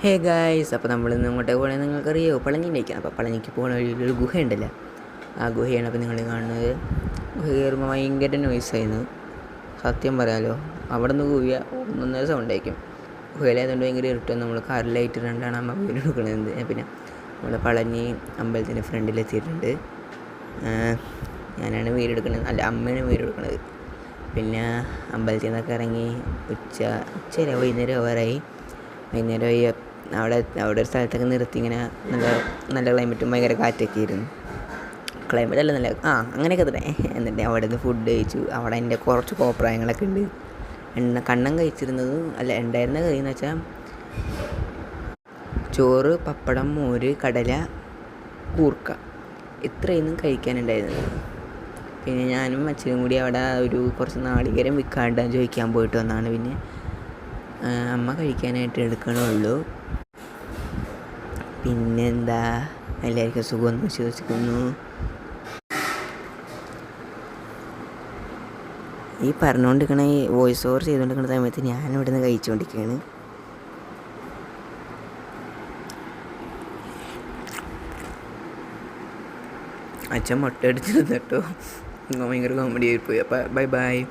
Hey guys അപ്പോൾ നമ്മൾ ഇന്ന് ഇങ്ങോട്ടേ പോകണേ നിങ്ങൾക്കറിയോ? പളഞ്ഞിലേക്കാണ് അപ്പോൾ പളഞ്ഞിക്ക് പോകുന്ന ഒരു ഗുഹ ഉണ്ടല്ലോ ആ ഗുഹയാണ് അപ്പോൾ നിങ്ങൾ കാണുന്നത്. ഗുഹ കയറുമ്പോൾ ഭയങ്കര നോയ്സായിരുന്നു സത്യം പറയാലോ. അവിടെ നിന്ന് ഗുഹ ഒന്നൊന്നര സൗണ്ട് ആയിരിക്കും ഗുഹയിലായതുകൊണ്ട് ഭയങ്കര ഇരുട്ടും നമ്മൾ കാറിൽ ലൈറ്റ് ഇട്ടുകൊണ്ടാണ് അമ്മ വീട് എടുക്കുന്നത്. പിന്നെ നമ്മൾ പളഞ്ഞി അമ്പലത്തിന്റെ ഫ്രണ്ടിലെത്തിയിട്ടുണ്ട് ഞാനാണ് വീട് എടുക്കുന്നത്. അല്ല അമ്മയാണ് വീട് എടുക്കുന്നത്. പിന്നെ അമ്പലത്തിൽ നിന്നൊക്കെ ഇറങ്ങി ഉച്ച ഉച്ചര വൈകുന്നേരം ഓവറായി വൈകുന്നേരം ഈ അവിടെ അവിടെ ഒരു സ്ഥലത്തൊക്കെ നിർത്തി ഇങ്ങനെ നല്ല നല്ല ക്ലൈമറ്റും ഭയങ്കര കാറ്റൊക്കെ ആയിരുന്നു. ക്ലൈമറ്റ് അല്ല നല്ല ആ അങ്ങനെയൊക്കെ തന്നെ എന്നിട്ട് അവിടെ നിന്ന് ഫുഡ് കഴിച്ചു. അവിടെ എന്റെ കുറച്ച് കോപ്രായങ്ങളൊക്കെ ഉണ്ട്. എണ്ണ കണ്ണം കഴിച്ചിരുന്നത് അല്ല ഉണ്ടായിരുന്ന കറി എന്ന് വെച്ചാൽ ചോറ് പപ്പടം മോര് കടല കൂർക്ക. ഇത്രയൊന്നും കഴിക്കാനുണ്ടായിരുന്നത് പിന്നെ ഞാനും അച്ഛനും കൂടി അവിടെ ഒരു കുറച്ച് നാളികേരം വിൽക്കാണ്ട് ചോദിക്കാൻ പോയിട്ട് വന്നാണ്. പിന്നെ അമ്മ കഴിക്കാനായിട്ട് എടുക്കണുള്ളൂ. പിന്നെന്താ? എല്ലാവർക്കും സുഖമെന്ന് വിശ്വസിക്കുന്നു. ഈ പറഞ്ഞുകൊണ്ടിരിക്കണ ഈ വോയിസ് ഓവർ ചെയ്തുകൊണ്ടിരിക്കുന്ന സമയത്ത് ഞാൻ ഇവിടെ നിന്ന് കഴിച്ചുകൊണ്ടിരിക്കുകയാണ് അച്ഛൻ മുട്ട അടിച്ചിരുന്നു കേട്ടോ. ഭയങ്കര കോമഡി ആയിപ്പോയി. അപ്പം ബൈ ബൈ